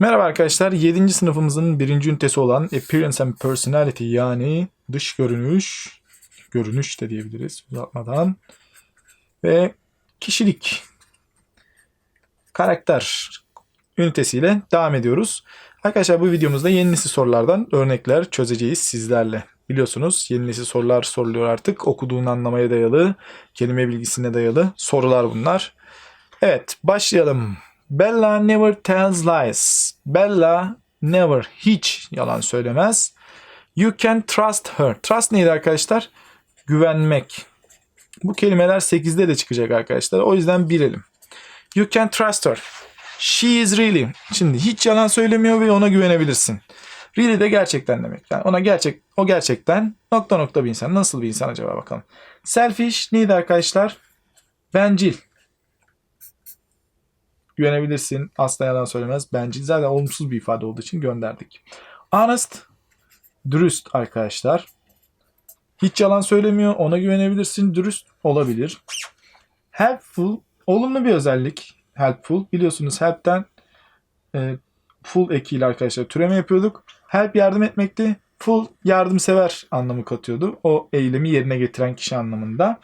Merhaba arkadaşlar. 7. sınıfımızın birinci ünitesi olan Appearance and Personality yani dış görünüş, görünüş de diyebiliriz uzatmadan ve kişilik, karakter ünitesiyle devam ediyoruz. Arkadaşlar bu videomuzda yeni nesil sorulardan örnekler çözeceğiz sizlerle. Biliyorsunuz yeni nesil sorular soruluyor artık. Okuduğun anlamaya dayalı, kelime bilgisine dayalı sorular bunlar. Evet başlayalım. Bella never tells lies. Bella never hiç yalan söylemez. You can trust her. Trust neydi arkadaşlar? Güvenmek. Bu kelimeler 8'de de çıkacak arkadaşlar. O yüzden bilelim. You can trust her. She is really. Şimdi hiç yalan söylemiyor ve ona güvenebilirsin. Really de gerçekten demek. Yani ona gerçek, o gerçekten nokta nokta bir insan. Nasıl bir insan acaba bakalım. Selfish neydi arkadaşlar? Bencil güvenebilirsin. Asla yalan söylemez. Bence zaten olumsuz bir ifade olduğu için gönderdik. Honest, dürüst arkadaşlar. Hiç yalan söylemiyor. Ona güvenebilirsin. Dürüst olabilir. Helpful, olumlu bir özellik. Helpful. Biliyorsunuz help'ten e, full ekiyle arkadaşlar türeme yapıyorduk. Help yardım etmekti. Full yardımsever anlamı katıyordu. O eylemi yerine getiren kişi anlamında.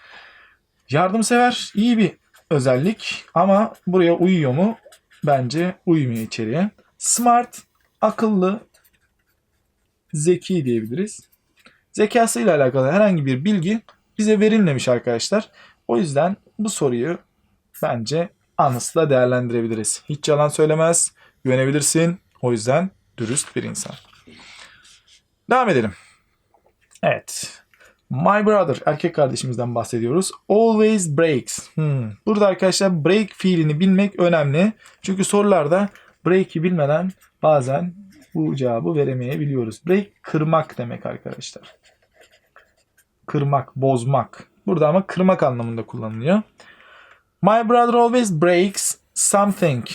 Yardımsever iyi bir özellik ama buraya uyuyor mu? Bence uymuyor içeriye. Smart, akıllı, zeki diyebiliriz. Zekasıyla alakalı herhangi bir bilgi bize verilmemiş arkadaşlar. O yüzden bu soruyu bence anısla değerlendirebiliriz. Hiç yalan söylemez, güvenebilirsin. O yüzden dürüst bir insan. Devam edelim. Evet. My brother erkek kardeşimizden bahsediyoruz. Always breaks. Hmm. Burada arkadaşlar break fiilini bilmek önemli. Çünkü sorularda break'i bilmeden bazen bu cevabı veremeyebiliyoruz. Break kırmak demek arkadaşlar. Kırmak, bozmak. Burada ama kırmak anlamında kullanılıyor. My brother always breaks something.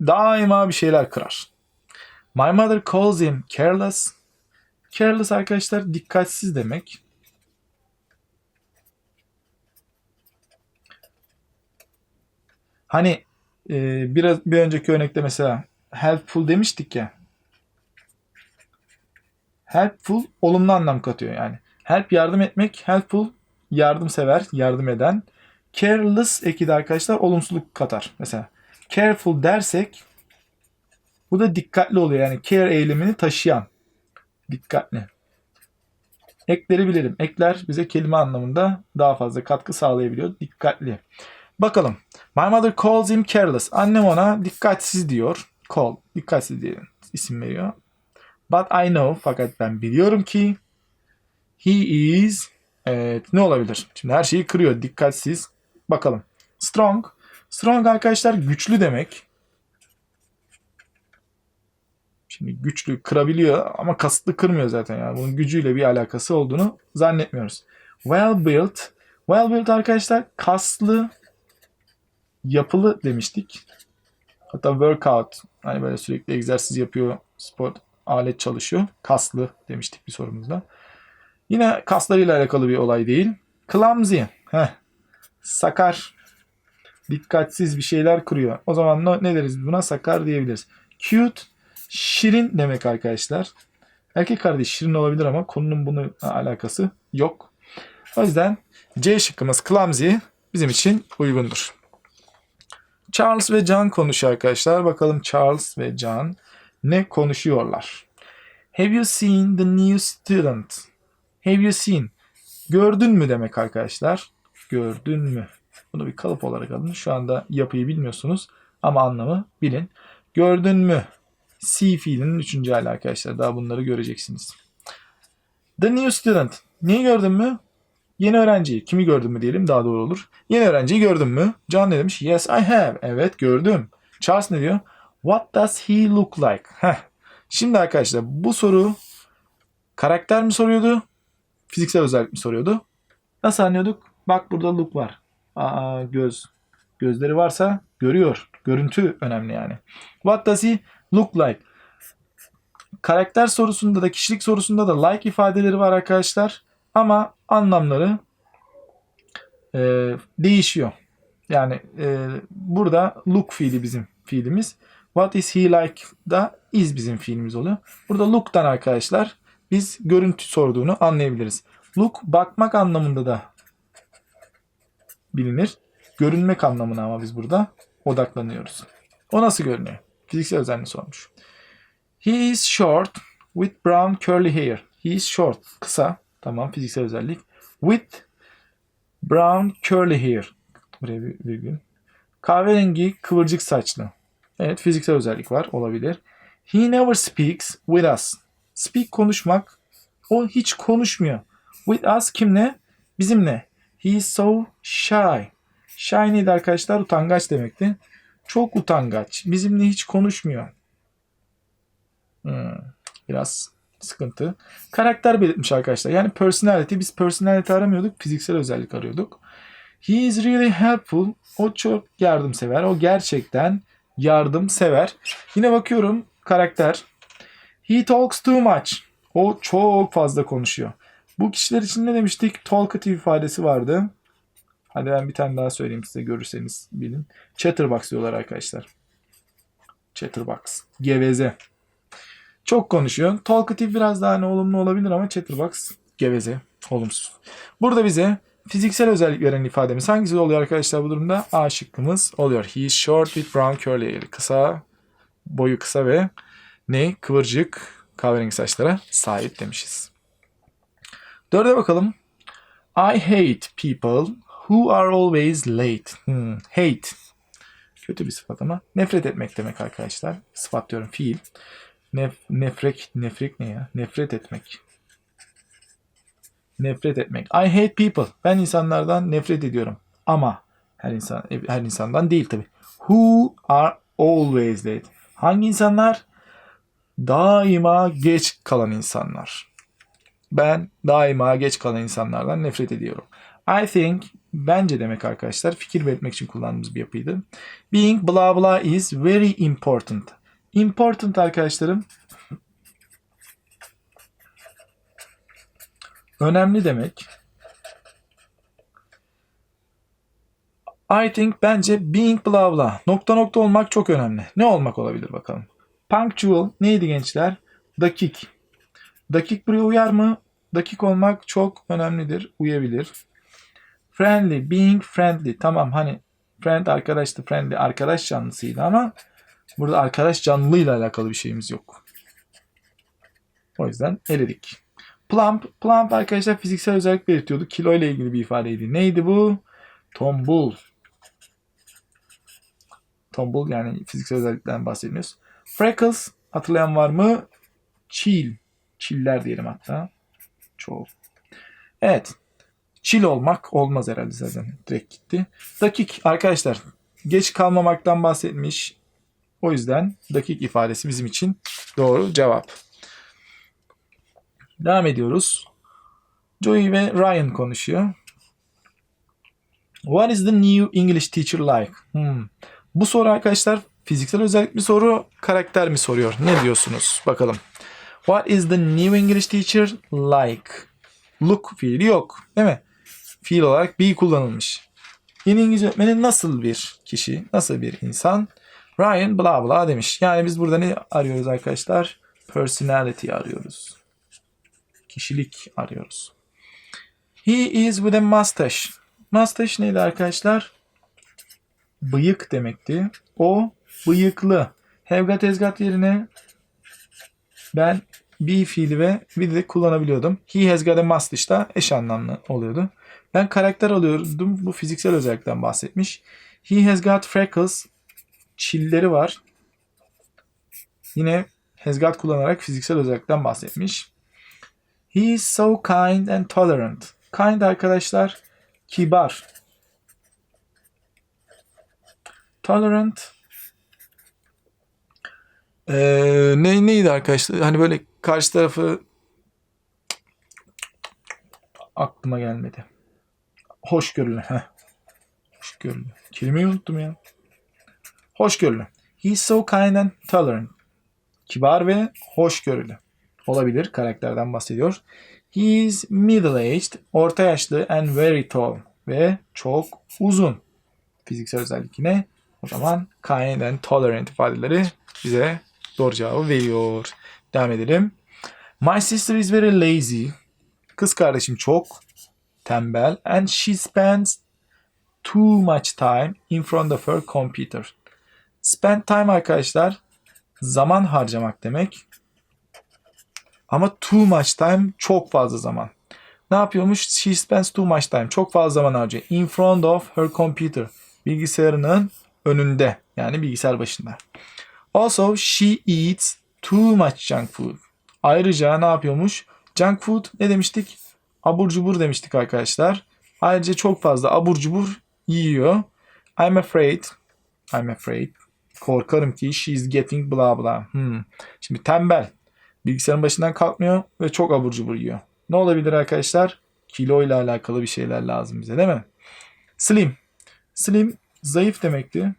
Daima bir şeyler kırar. My mother calls him careless. Careless arkadaşlar dikkatsiz demek. Hani e, biraz bir önceki örnekte mesela helpful demiştik ya. Helpful olumlu anlam katıyor yani. Help yardım etmek, helpful yardımsever, yardım eden. Careless eki de arkadaşlar olumsuzluk katar. Mesela careful dersek bu da dikkatli oluyor. Yani care eylemini taşıyan. Dikkatli. Ekleri bilelim. Ekler bize kelime anlamında daha fazla katkı sağlayabiliyor. Dikkatli. Bakalım. My mother calls him careless. Annem ona dikkatsiz diyor. Call. Dikkatsiz diye isim veriyor. But I know. Fakat ben biliyorum ki he is evet ne olabilir? Şimdi her şeyi kırıyor. Dikkatsiz. Bakalım. Strong. Strong arkadaşlar güçlü demek. Şimdi güçlü kırabiliyor ama kasıtlı kırmıyor zaten yani. Bunun gücüyle bir alakası olduğunu zannetmiyoruz. Well built. Well built arkadaşlar kaslı, yapılı demiştik. Hatta workout hani böyle sürekli egzersiz yapıyor, spor alet çalışıyor. Kaslı demiştik bir sorumuzda. Yine kaslarıyla alakalı bir olay değil. Clumsy. Heh. Sakar. Dikkatsiz bir şeyler kuruyor. O zaman ne, deriz buna? Sakar diyebiliriz. Cute. Şirin demek arkadaşlar. Erkek kardeş şirin olabilir ama konunun bunun alakası yok. O yüzden C şıkkımız clumsy bizim için uygundur. Charles ve John konuşuyor arkadaşlar. Bakalım Charles ve John ne konuşuyorlar. Have you seen the new student? Have you seen? Gördün mü demek arkadaşlar. Gördün mü? Bunu bir kalıp olarak alın. Şu anda yapıyı bilmiyorsunuz ama anlamı bilin. Gördün mü? See fiilinin üçüncü hali arkadaşlar. Daha bunları göreceksiniz. The new student. Neyi gördün mü? Yeni öğrenciyi. Kimi gördün mü diyelim daha doğru olur. Yeni öğrenciyi gördün mü? John ne demiş? Yes I have. Evet gördüm. Charles ne diyor? What does he look like? Heh. Şimdi arkadaşlar bu soru karakter mi soruyordu? Fiziksel özellik mi soruyordu? Nasıl anlıyorduk? Bak burada look var. Aa, göz. Gözleri varsa görüyor. Görüntü önemli yani. What does he look like? Karakter sorusunda da kişilik sorusunda da like ifadeleri var arkadaşlar. Ama anlamları e, değişiyor. Yani e, burada look fiili bizim fiilimiz. What is he like da is bizim fiilimiz oluyor. Burada look'tan arkadaşlar biz görüntü sorduğunu anlayabiliriz. Look bakmak anlamında da bilinir. Görünmek anlamına ama biz burada odaklanıyoruz. O nasıl görünüyor? Fiziksel özelliğini sormuş. He is short with brown curly hair. He is short. Kısa. Tamam fiziksel özellik. With brown curly hair. Buraya bir virgül. Kahverengi kıvırcık saçlı. Evet fiziksel özellik var. Olabilir. He never speaks with us. Speak konuşmak. O hiç konuşmuyor. With us kimle? Bizimle. He is so shy. Shy neydi arkadaşlar? Utangaç demekti. Çok utangaç. Bizimle hiç konuşmuyor. Hmm, biraz sıkıntı. Karakter belirtmiş arkadaşlar. Yani personality. Biz personality aramıyorduk. Fiziksel özellik arıyorduk. He is really helpful. O çok yardımsever. O gerçekten yardımsever. Yine bakıyorum karakter. He talks too much. O çok fazla konuşuyor. Bu kişiler için ne demiştik? Talkative ifadesi vardı. Hadi ben bir tane daha söyleyeyim size görürseniz bilin. Chatterbox diyorlar arkadaşlar. Chatterbox. Geveze. Çok konuşuyor. Talkative biraz daha hani olumlu olabilir ama chatterbox geveze. Olumsuz. Burada bize fiziksel özellik veren ifademiz hangisi oluyor arkadaşlar bu durumda? A şıkkımız oluyor. He is short with brown curly hair. Kısa, boyu kısa ve ne? Kıvırcık kahverengi saçlara sahip demişiz. Dörde bakalım. I hate people who are always late. Hmm, hate. Kötü bir sıfat ama. Nefret etmek demek arkadaşlar. Sıfat diyorum fiil. Nef nefret, nefret ne ya? Nefret etmek. Nefret etmek. I hate people. Ben insanlardan nefret ediyorum. Ama her insan her insandan değil tabi. Who are always late. Hangi insanlar? Daima geç kalan insanlar. Ben daima geç kalan insanlardan nefret ediyorum. I think bence demek arkadaşlar fikir belirtmek için kullandığımız bir yapıydı. Being blah blah is very important. Important arkadaşlarım önemli demek. I think bence being blah blah nokta nokta olmak çok önemli. Ne olmak olabilir bakalım. Punctual neydi gençler? Dakik. Dakik buraya uyar mı? Dakik olmak çok önemlidir. Uyabilir. Friendly, being friendly. Tamam hani friend arkadaştı, friendly arkadaş canlısıydı ama burada arkadaş canlılığıyla alakalı bir şeyimiz yok. O yüzden eledik. Plump, plump arkadaşlar fiziksel özellik belirtiyordu. Kilo ile ilgili bir ifadeydi. Neydi bu? Tombul. Tombul yani fiziksel özelliklerden bahsediyoruz. Freckles hatırlayan var mı? Chill. Chiller diyelim hatta. Çoğu. Evet. Chill olmak olmaz herhalde zaten. Direkt gitti. Dakik arkadaşlar. Geç kalmamaktan bahsetmiş. O yüzden dakik ifadesi bizim için doğru cevap. Devam ediyoruz. Joey ve Ryan konuşuyor. What is the new English teacher like? Hmm. Bu soru arkadaşlar fiziksel özellik mi soru, karakter mi soruyor? Ne diyorsunuz? Bakalım. What is the new English teacher like? Look fiili yok. Değil mi? Fiil olarak be kullanılmış. Yeni İngilizce öğretmeni nasıl bir kişi? Nasıl bir insan? Ryan bla bla demiş. Yani biz burada ne arıyoruz arkadaşlar? Personality arıyoruz. Kişilik arıyoruz. He is with a mustache. Mustache neydi arkadaşlar? Bıyık demekti. O bıyıklı. Have tezgat yerine ben be fiili ve with de kullanabiliyordum. He has got a mustache da eş anlamlı oluyordu. Ben karakter alıyordum. Bu fiziksel özellikten bahsetmiş. He has got freckles. Çilleri var. Yine has got kullanarak fiziksel özellikten bahsetmiş. He is so kind and tolerant. Kind arkadaşlar kibar. Tolerant ee, ne neydi arkadaşlar? Hani böyle karşı tarafı aklıma gelmedi. Hoşgörülü. Heh. Hoşgörülü. Kelimeyi unuttum ya. Hoşgörülü. He's so kind and tolerant. Kibar ve hoşgörülü. Olabilir. Karakterden bahsediyor. He is middle-aged. Orta yaşlı and very tall. Ve çok uzun. Fiziksel özellik yine O zaman kind and tolerant ifadeleri bize doğru cevabı veriyor. Devam edelim. My sister is very lazy. Kız kardeşim çok tembel and she spends too much time in front of her computer. Spend time arkadaşlar zaman harcamak demek. Ama too much time çok fazla zaman. Ne yapıyormuş? She spends too much time. Çok fazla zaman harcıyor. In front of her computer. Bilgisayarının önünde. Yani bilgisayar başında. Also she eats too much junk food. Ayrıca ne yapıyormuş? Junk food ne demiştik? Abur cubur demiştik arkadaşlar. Ayrıca çok fazla abur cubur yiyor. I'm afraid. I'm afraid. Korkarım ki she's getting blah blah. Hmm. Şimdi tembel. Bilgisayarın başından kalkmıyor ve çok abur cubur yiyor. Ne olabilir arkadaşlar? Kilo ile alakalı bir şeyler lazım bize değil mi? Slim. Slim zayıf demekti.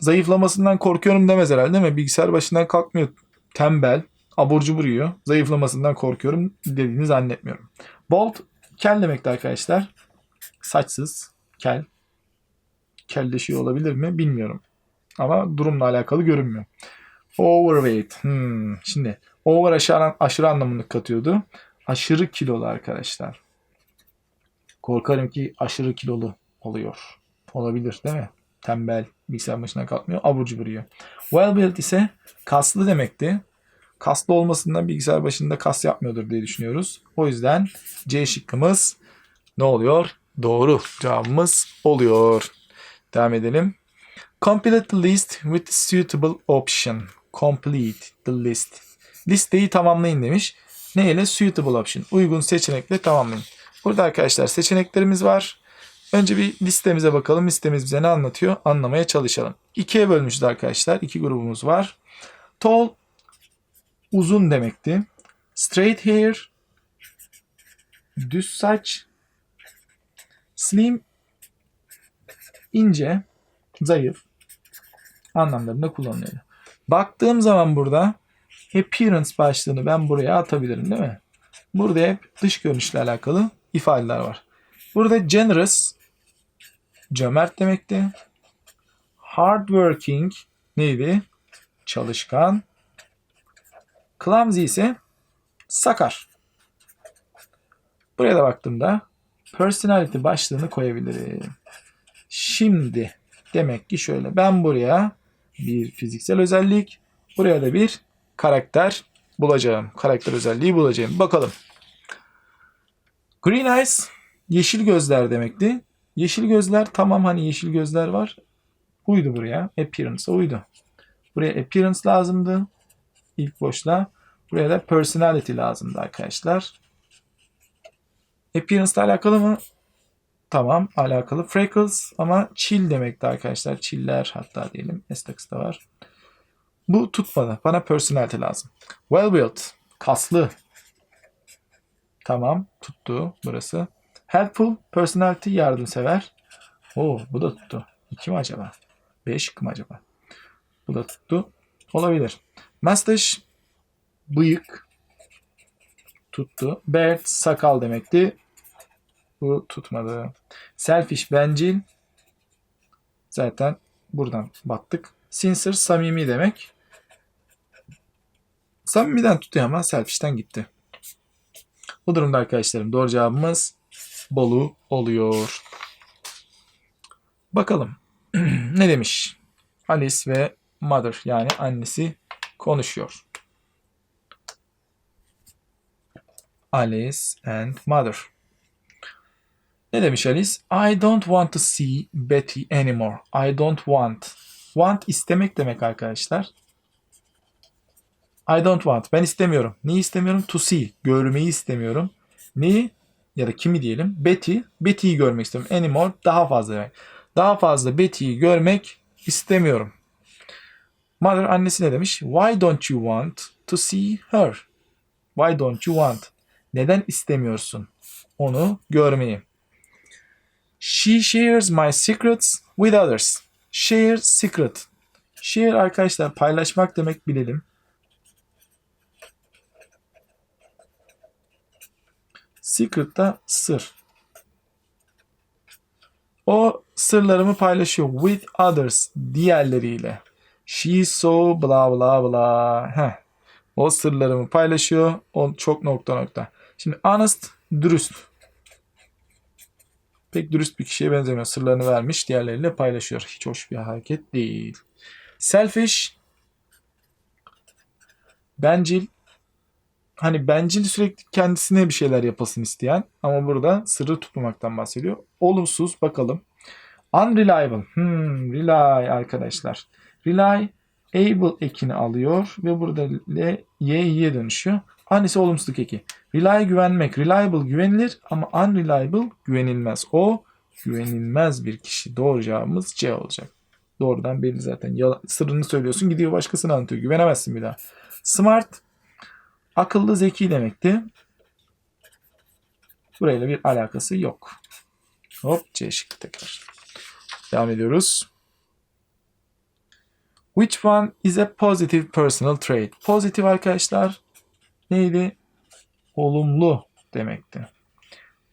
Zayıflamasından korkuyorum demez herhalde değil mi? Bilgisayar başından kalkmıyor. Tembel. Abur cubur yiyor. Zayıflamasından korkuyorum dediğini zannetmiyorum. Bald kel demekti arkadaşlar. Saçsız. Kel. Kelleşiyor olabilir mi? Bilmiyorum. Ama durumla alakalı görünmüyor. Overweight. Hmm. Şimdi over aşırı, aşırı anlamını katıyordu. Aşırı kilolu arkadaşlar. Korkarım ki aşırı kilolu oluyor. Olabilir değil mi? Tembel, bilgisayar başına kalkmıyor, abur cubur yiyor. Well built ise kaslı demekti. Kaslı olmasından bilgisayar başında kas yapmıyordur diye düşünüyoruz. O yüzden C şıkkımız ne oluyor? Doğru cevabımız oluyor. Devam edelim. Complete the list with suitable option. Complete the list. Listeyi tamamlayın demiş. Ne? Suitable option. Uygun seçenekle tamamlayın. Burada arkadaşlar seçeneklerimiz var. Önce bir listemize bakalım. Listemiz bize ne anlatıyor? Anlamaya çalışalım. İkiye bölmüşüz arkadaşlar. İki grubumuz var. Tall uzun demekti. Straight hair düz saç. Slim ince, zayıf anlamlarında kullanılıyor. Baktığım zaman burada appearance başlığını ben buraya atabilirim değil mi? Burada hep dış görünüşle alakalı ifadeler var. Burada generous cömert demekti. Hardworking neydi? Çalışkan. Clumsy ise sakar. Buraya da baktığımda personality başlığını koyabilirim. Şimdi demek ki şöyle ben buraya bir fiziksel özellik, buraya da bir karakter bulacağım. Karakter özelliği bulacağım. Bakalım. Green eyes yeşil gözler demekti. Yeşil gözler tamam hani yeşil gözler var. Uydu buraya. Appearance uydu. Buraya appearance lazımdı. İlk boşla. Buraya da personality lazımdı arkadaşlar. Appearance ile alakalı mı? Tamam alakalı. Freckles ama chill demekti arkadaşlar. Chiller hatta diyelim. Estax'ta var. Bu tutmadı. Bana personality lazım. Well built. Kaslı. Tamam. Tuttu burası. Helpful. Personality yardımsever. Oo bu da tuttu. İki mi acaba? B şıkkı mı acaba? Bu da tuttu. Olabilir. Mustache. Bıyık. Tuttu. Beard. Sakal demekti. Bu tutmadı. Selfish, bencil. Zaten buradan baktık. Sincere, samimi demek. Samimiden tutuyor ama selfish'ten gitti. Bu durumda arkadaşlarım doğru cevabımız Bolu oluyor. Bakalım ne demiş? Alice ve Mother yani annesi konuşuyor. Alice and Mother. Ne demiş Alice? I don't want to see Betty anymore. I don't want. Want istemek demek arkadaşlar. I don't want. Ben istemiyorum. Neyi istemiyorum? To see. Görmeyi istemiyorum. Neyi? Ya da kimi diyelim? Betty. Betty'yi görmek istiyorum. Anymore daha fazla demek. Daha fazla Betty'yi görmek istemiyorum. Mother annesi ne demiş? Why don't you want to see her? Why don't you want? Neden istemiyorsun onu görmeyi? She shares my secrets with others. Share secret. Share arkadaşlar paylaşmak demek bilelim. Secret da sır. O sırlarımı paylaşıyor with others diğerleriyle. She so bla bla bla. Heh. O sırlarımı paylaşıyor. O çok nokta nokta. Şimdi honest dürüst. Pek dürüst bir kişiye benzemiyor. Sırlarını vermiş diğerleriyle paylaşıyor. Hiç hoş bir hareket değil. Selfish bencil hani bencil sürekli kendisine bir şeyler yapasın isteyen ama burada sırrı tutmamaktan bahsediyor. Olumsuz bakalım. Unreliable. Hmm, rely arkadaşlar. Rely able ekini alıyor ve burada l, y, y'ye dönüşüyor. Annesi olumsuzluk eki. Rely güvenmek. Reliable güvenilir ama unreliable güvenilmez. O güvenilmez bir kişi. Doğru cevabımız C olacak. Doğrudan belli zaten. Yalan, sırrını söylüyorsun gidiyor başkasına anlatıyor. Güvenemezsin bir daha. Smart akıllı zeki demekti. Burayla bir alakası yok. Hop C şıkkı tekrar. Devam ediyoruz. Which one is a positive personal trait? Pozitif arkadaşlar neydi? Olumlu demekti.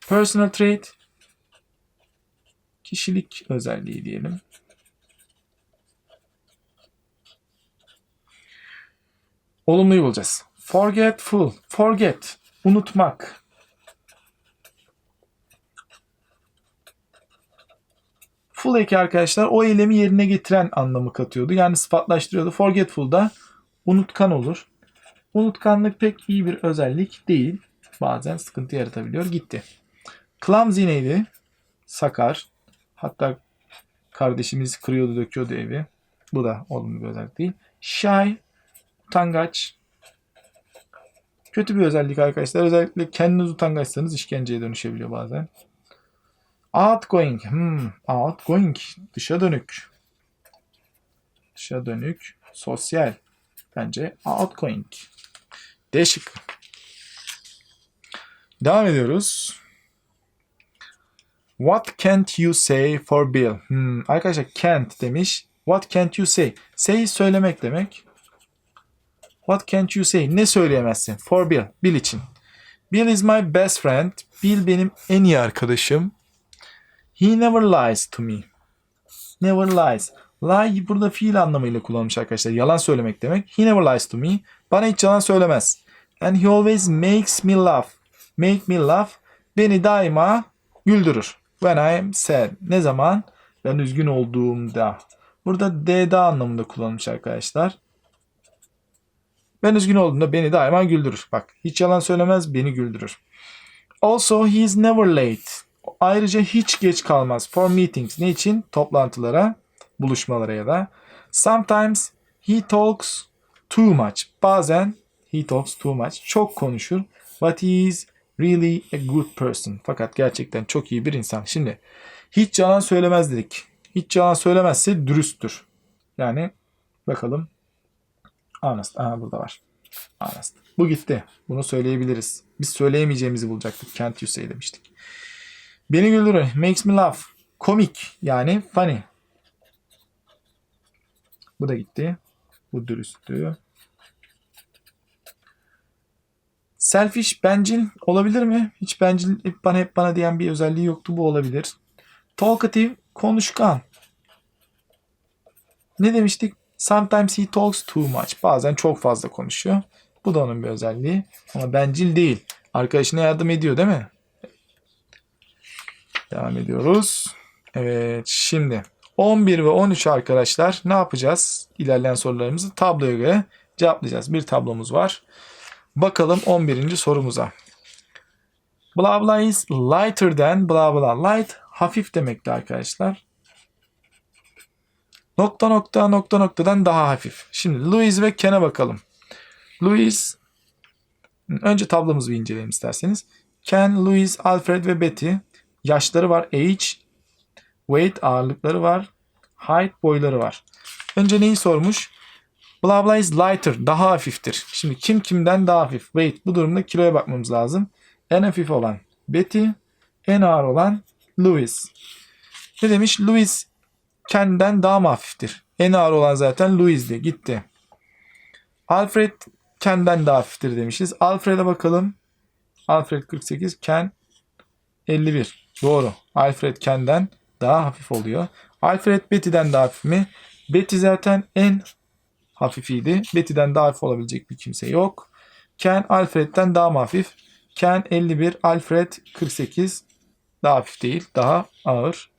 Personal trait kişilik özelliği diyelim. Olumluyu bulacağız. Forgetful. Forget. Unutmak. Full eki arkadaşlar o eylemi yerine getiren anlamı katıyordu. Yani sıfatlaştırıyordu. Forgetful da unutkan olur. Unutkanlık pek iyi bir özellik değil. Bazen sıkıntı yaratabiliyor. Gitti. Clumsy neydi? Sakar. Hatta kardeşimiz kırıyordu döküyordu evi. Bu da olumlu bir özellik değil. Shy. Utangaç. Kötü bir özellik arkadaşlar. Özellikle kendiniz utangaçsanız işkenceye dönüşebiliyor bazen. Outgoing. Hmm, outgoing. Dışa dönük. Dışa dönük. Sosyal. Bence outgoing. D şıkkı. Devam ediyoruz. What can't you say for Bill? Hmm, arkadaşlar can't demiş. What can't you say? Say söylemek demek. What can't you say? Ne söyleyemezsin? For Bill. Bill için. Bill is my best friend. Bill benim en iyi arkadaşım. He never lies to me. Never lies. Lie burada fiil anlamıyla kullanılmış arkadaşlar. Yalan söylemek demek. He never lies to me. Bana hiç yalan söylemez. And he always makes me laugh. Make me laugh. Beni daima güldürür. When I am sad. Ne zaman? Ben üzgün olduğumda. Burada D'da anlamında kullanılmış arkadaşlar. Ben üzgün olduğumda beni daima güldürür. Bak hiç yalan söylemez beni güldürür. Also he is never late. Ayrıca hiç geç kalmaz. For meetings. Ne için? Toplantılara, buluşmalara ya da. Sometimes he talks too much. Bazen he talks too much. Çok konuşur. But he is really a good person. Fakat gerçekten çok iyi bir insan. Şimdi hiç yalan söylemez dedik. Hiç yalan söylemezse dürüsttür. Yani bakalım. Honest. Aha burada var. Honest. Bu gitti. Bunu söyleyebiliriz. Biz söyleyemeyeceğimizi bulacaktık. Can't you say demiştik. Beni güldürür. Makes me laugh. Komik. Yani funny. Bu da gitti. Bu dürüsttü. Selfish, bencil olabilir mi? Hiç bencil hep bana hep bana diyen bir özelliği yoktu. Bu olabilir. Talkative, konuşkan. Ne demiştik? Sometimes he talks too much. Bazen çok fazla konuşuyor. Bu da onun bir özelliği. Ama bencil değil. Arkadaşına yardım ediyor değil mi? Devam ediyoruz. Evet şimdi 11 ve 13 arkadaşlar ne yapacağız? İlerleyen sorularımızı tabloya göre cevaplayacağız. Bir tablomuz var. Bakalım 11. sorumuza. Blah blah is lighter than blah blah. Light hafif demekti arkadaşlar. Nokta nokta nokta noktadan daha hafif. Şimdi Louis ve Ken'e bakalım. Louis önce tablomuzu bir inceleyelim isterseniz. Ken, Louis, Alfred ve Betty yaşları var. Age, weight ağırlıkları var. Height boyları var. Önce neyi sormuş? Blah blah is lighter. Daha hafiftir. Şimdi kim kimden daha hafif? Weight. Bu durumda kiloya bakmamız lazım. En hafif olan Betty. En ağır olan Louis. Ne demiş? Louis kendinden daha mı hafiftir? En ağır olan zaten Louis'di. Gitti. Alfred Ken'den daha hafiftir demişiz. Alfred'e bakalım. Alfred 48, Ken 51. Doğru. Alfred Ken'den daha hafif oluyor. Alfred Betty'den daha hafif mi? Betty zaten en hafifiydi. Betty'den daha hafif olabilecek bir kimse yok. Ken Alfred'den daha hafif? Ken 51, Alfred 48. Daha hafif değil, daha ağır.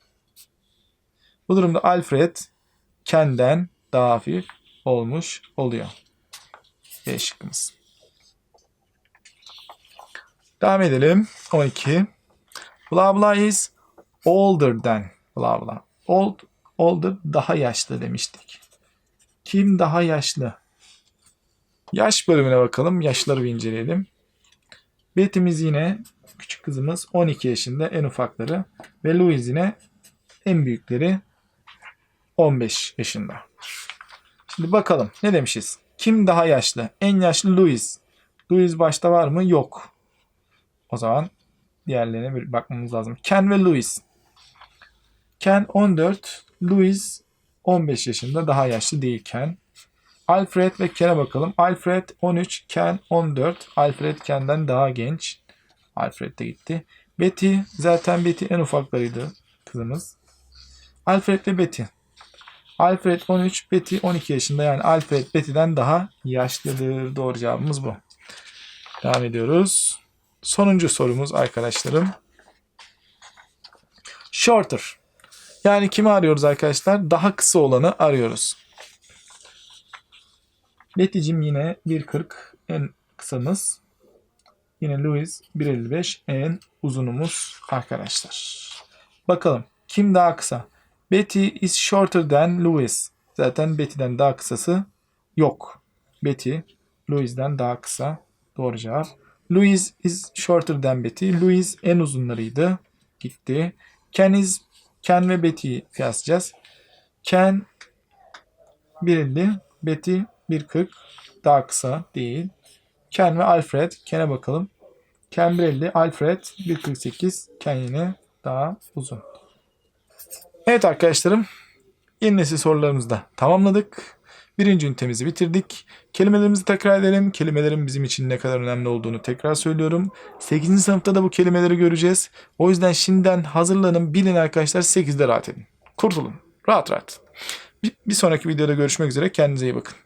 Bu durumda Alfred Ken'den daha hafif olmuş oluyor. B şıkkımız. Devam edelim. 12. Blah blah is older than blah blah. Old, older daha yaşlı demiştik. Kim daha yaşlı? Yaş bölümüne bakalım. Yaşları bir inceleyelim. Betty'miz yine küçük kızımız 12 yaşında en ufakları ve Louise yine en büyükleri 15 yaşında. Şimdi bakalım ne demişiz? Kim daha yaşlı? En yaşlı Louise. Louise başta var mı? Yok. O zaman diğerlerine bir bakmamız lazım. Ken ve Louise. Ken 14, Louise 15 yaşında daha yaşlı değil Ken. Alfred ve Ken'e bakalım. Alfred 13, Ken 14. Alfred Ken'den daha genç. Alfred de gitti. Betty zaten Betty en ufaklarıydı kızımız. Alfred ve Betty. Alfred 13, Betty 12 yaşında. Yani Alfred Betty'den daha yaşlıdır. Doğru cevabımız bu. Devam ediyoruz. Sonuncu sorumuz arkadaşlarım. Shorter. Yani kimi arıyoruz arkadaşlar? Daha kısa olanı arıyoruz. Betty'cim yine 1.40 en kısamız. Yine Louis 1.55 en uzunumuz arkadaşlar. Bakalım kim daha kısa? Betty is shorter than Louis. Zaten Betty'den daha kısası yok. Betty Louis'den daha kısa. Doğru cevap. Louis is shorter than Betty. Louis en uzunlarıydı. Gitti. Ken is Ken ve Betty'yi kıyaslayacağız. Ken 1.50, Betty 1.40 daha kısa değil. Ken ve Alfred. Ken'e bakalım. Ken 1.50, Alfred 1.48. Ken yine daha uzun. Evet arkadaşlarım. Yeni nesil sorularımızı da tamamladık. Birinci ünitemizi bitirdik. Kelimelerimizi tekrar edelim. Kelimelerin bizim için ne kadar önemli olduğunu tekrar söylüyorum. 8. sınıfta da bu kelimeleri göreceğiz. O yüzden şimdiden hazırlanın. Bilin arkadaşlar 8'de rahat edin. Kurtulun. Rahat rahat. Bir, sonraki videoda görüşmek üzere. Kendinize iyi bakın.